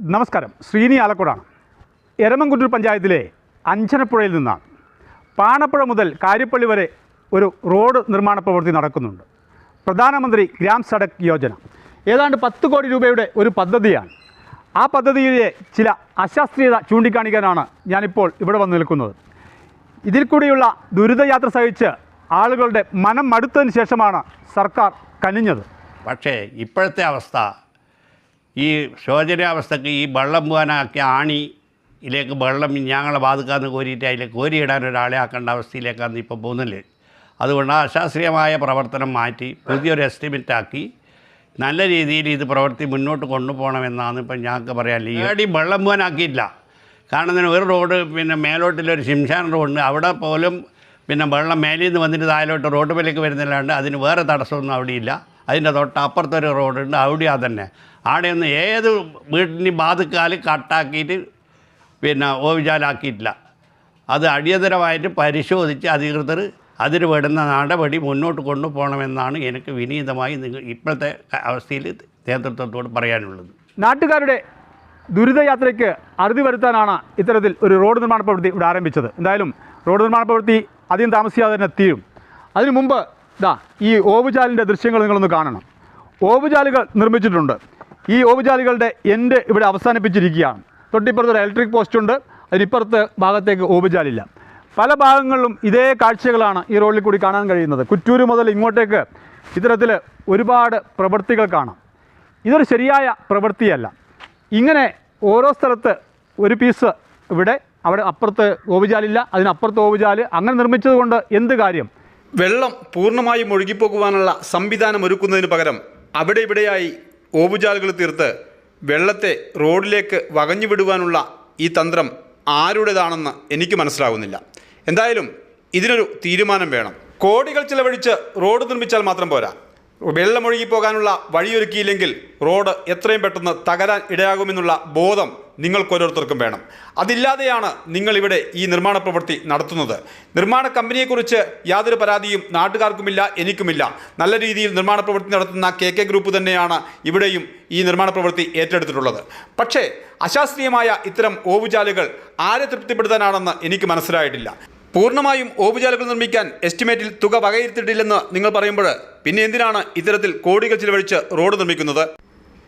നമസ്കാരം. ശ്രീനി ആലക്കോടാണ്. എരമംകുറ്റൂർ പഞ്ചായത്തിലെ അഞ്ചനപ്പുഴയിൽ നിന്നാണ്. പാണപ്പുഴ മുതൽ കാര്യപ്പള്ളി വരെ ഒരു റോഡ് നിർമ്മാണ പ്രവൃത്തി നടക്കുന്നുണ്ട്. പ്രധാനമന്ത്രി ഗ്രാം സഡക് യോജന. ഏതാണ്ട് പത്ത് കോടി രൂപയുടെ ഒരു പദ്ധതിയാണ്. ആ പദ്ധതിയിലെ ചില അശാസ്ത്രീയത ചൂണ്ടിക്കാണിക്കാനാണ് ഞാനിപ്പോൾ ഇവിടെ വന്ന് നിൽക്കുന്നത്. ഇതിൽ കൂടിയുള്ള ദുരിതയാത്ര സഹിച്ച് ആളുകളുടെ മനം മടുത്തതിന് ശേഷമാണ് സർക്കാർ കനിഞ്ഞത്. പക്ഷേ ഇപ്പോഴത്തെ അവസ്ഥ ഈ ശോചനാവസ്ഥക്ക് ഈ വെള്ളം പോകാനാക്കിയ ആണിയിലേക്ക് വെള്ളം ഞങ്ങളെ ബാധിക്കാന്ന് കോരിയിട്ട് അതിലേക്ക് കോരിയിടാൻ ഒരാളെ ആക്കേണ്ട അവസ്ഥയിലേക്കാണ് ഇപ്പോൾ പോകുന്നില്ലേ? അതുകൊണ്ട് അശാസ്ത്രീയമായ പ്രവർത്തനം മാറ്റി പുതിയൊരു എസ്റ്റിമേറ്റ് ആക്കി നല്ല രീതിയിൽ ഇത് പ്രവൃത്തി മുന്നോട്ട് കൊണ്ടുപോകണമെന്നാണ് ഇപ്പം ഞങ്ങൾക്ക് പറയാനില്ല ഈ വെള്ളം പോകാനാക്കിയില്ല കാരണം ഇതിന് ഒരു റോഡ് പിന്നെ മേലോട്ടിലൊരു ശിംഷാൻ റോഡുണ്ട്. അവിടെ പോലും പിന്നെ വെള്ളം മേലിൽ നിന്ന് വന്നിട്ട് താഴോട്ട് റോഡ് മേലേക്ക് വരുന്നില്ലാണ്ട് അതിന് വേറെ തടസ്സമൊന്നും അവിടെയില്ല അതിന്റെ തൊട്ട് അപ്പുറത്തൊരു റോഡുണ്ട് അവിടെയാ തന്നെ. ഒന്ന് ഏത് വീട്ടിന്റെ ബാധിക്കാലും കട്ടാക്കിയിട്ട് പിന്നെ ഓവിചാലാക്കിയിട്ടില്ല അത് അടിയന്തരമായിട്ട് പരിശോധിച്ച് അധികൃതർ അതിന് വേണ്ടുന്ന നടപടി മുന്നോട്ട് കൊണ്ടുപോകണമെന്നാണ് എനിക്ക് വിനീതമായി നിങ്ങൾ ഇപ്പോഴത്തെ അവസ്ഥയിൽ നേതൃത്വത്തോട് പറയാനുള്ളത്. നാട്ടുകാരുടെ ദുരിതയാത്രയ്ക്ക് അറുതി വരുത്താനാണ് ഇത്തരത്തിൽ ഒരു റോഡ് നിർമ്മാണ പ്രവൃത്തി ഇവിടെ ആരംഭിച്ചത്. എന്തായാലും റോഡ് നിർമ്മാണ പ്രവൃത്തി അധികം താമസിയാതെ തന്നെ തീരും. അതിനു മുമ്പ് ഇതാ ഈ ഓവുചാലിന്റെ ദൃശ്യങ്ങൾ നിങ്ങളൊന്ന് കാണണം. ഓവുചാലുകൾ നിർമ്മിച്ചിട്ടുണ്ട്. ഈ ഓവുചാലുകളുടെ എൻഡ് ഇവിടെ അവസാനിപ്പിച്ചിരിക്കുകയാണ്. തൊട്ടിപ്പുറത്ത് ഒരു ഇലക്ട്രിക് പോസ്റ്റ് ഉണ്ട്. അതിനിപ്പുറത്ത് ഭാഗത്തേക്ക് ഓവുചാലില്ല. പല ഭാഗങ്ങളിലും ഇതേ കാഴ്ചകളാണ് ഈ റോഡിൽ കൂടി കാണാൻ കഴിയുന്നത്. കുറ്റൂര് മുതൽ ഇങ്ങോട്ടേക്ക് ഇത്തരത്തിൽ ഒരുപാട് പ്രവൃത്തികൾ കാണാം. ഇതൊരു ശരിയായ പ്രവൃത്തിയല്ല. ഇങ്ങനെ ഓരോ സ്ഥലത്ത് ഒരു പീസ് ഇവിടെ അവിടെ അപ്പുറത്ത് ഓവുചാലില്ല അതിനപ്പുറത്ത് ഓവുചാൽ അങ്ങനെ നിർമ്മിച്ചത് കൊണ്ട് എന്ത് കാര്യം? വെള്ളം പൂർണമായും ഒഴുകിപ്പോകുവാനുള്ള സംവിധാനം ഒരുക്കുന്നതിന് പകരം അവിടെ ഇവിടെയായി ഓവുചാലുകൾ തീർത്ത് വെള്ളത്തെ റോഡിലേക്ക് വകഞ്ഞു വിടുവാനുള്ള ഈ തന്ത്രം ആരുടേതാണെന്ന് എനിക്ക് മനസ്സിലാകുന്നില്ല എന്തായാലും ഇതിനൊരു തീരുമാനം വേണം. കോടികൾ ചിലവഴിച്ച് റോഡ് നിർമ്മിച്ചാൽ മാത്രം പോരാ. വെള്ളമൊഴുകിപ്പോകാനുള്ള വഴിയൊരുക്കിയില്ലെങ്കിൽ റോഡ് എത്രയും പെട്ടെന്ന് തകരാൻ ഇടയാകുമെന്നുള്ള ബോധം നിങ്ങൾക്കോരോരുത്തർക്കും വേണം. അതില്ലാതെയാണ് നിങ്ങളിവിടെ ഈ നിർമ്മാണ പ്രവൃത്തി നടത്തുന്നത്. നിർമ്മാണ കമ്പനിയെക്കുറിച്ച് യാതൊരു പരാതിയും നാട്ടുകാർക്കുമില്ല എനിക്കുമില്ല. നല്ല രീതിയിൽ നിർമ്മാണ പ്രവൃത്തി നടത്തുന്ന കെ കെ ഗ്രൂപ്പ് തന്നെയാണ് ഇവിടെയും ഈ നിർമ്മാണ പ്രവൃത്തി ഏറ്റെടുത്തിട്ടുള്ളത്. പക്ഷേ അശാസ്ത്രീയമായ ഇത്തരം ഓവുചാലുകൾ ആരെ തൃപ്തിപ്പെടുത്താനാണെന്ന് എനിക്ക് മനസ്സിലായിട്ടില്ല. പൂർണമായും ഓവുചാലുകൾ നിർമ്മിക്കാൻ എസ്റ്റിമേറ്റിൽ തുക വകയിരുത്തിയിട്ടില്ലെന്ന് നിങ്ങൾ പറയുമ്പോൾ പിന്നെ എന്തിനാണ് ഇത്തരത്തിൽ കോടികൾ ചിലവഴിച്ച് റോഡ് നിർമ്മിക്കുന്നത്?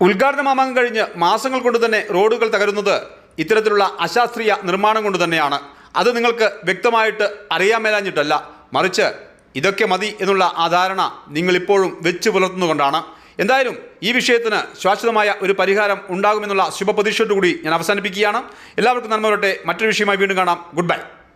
ഉദ്ഘാടന മാമാങ്കം കഴിഞ്ഞ് മാസങ്ങൾ കൊണ്ട് തന്നെ റോഡുകൾ തകരുന്നത് ഇത്തരത്തിലുള്ള അശാസ്ത്രീയ നിർമ്മാണം കൊണ്ട് തന്നെയാണ്. അത് നിങ്ങൾക്ക് വ്യക്തമായിട്ട് അറിയാൻ മേലാഞ്ഞിട്ടല്ല. മറിച്ച് ഇതൊക്കെ മതി എന്നുള്ള ആ ധാരണ നിങ്ങളിപ്പോഴും വെച്ച് പുലർത്തുന്നുകൊണ്ടാണ്. എന്തായാലും ഈ വിഷയത്തിന് ശാശ്വതമായ ഒരു പരിഹാരം ഉണ്ടാകുമെന്നുള്ള ശുഭപ്രതീക്ഷയോടുകൂടി ഞാൻ അവസാനിപ്പിക്കുകയാണ്. എല്ലാവർക്കും നന്മ വരട്ടെ. മറ്റൊരു വിഷയമായി വീണ്ടും കാണാം. Good bye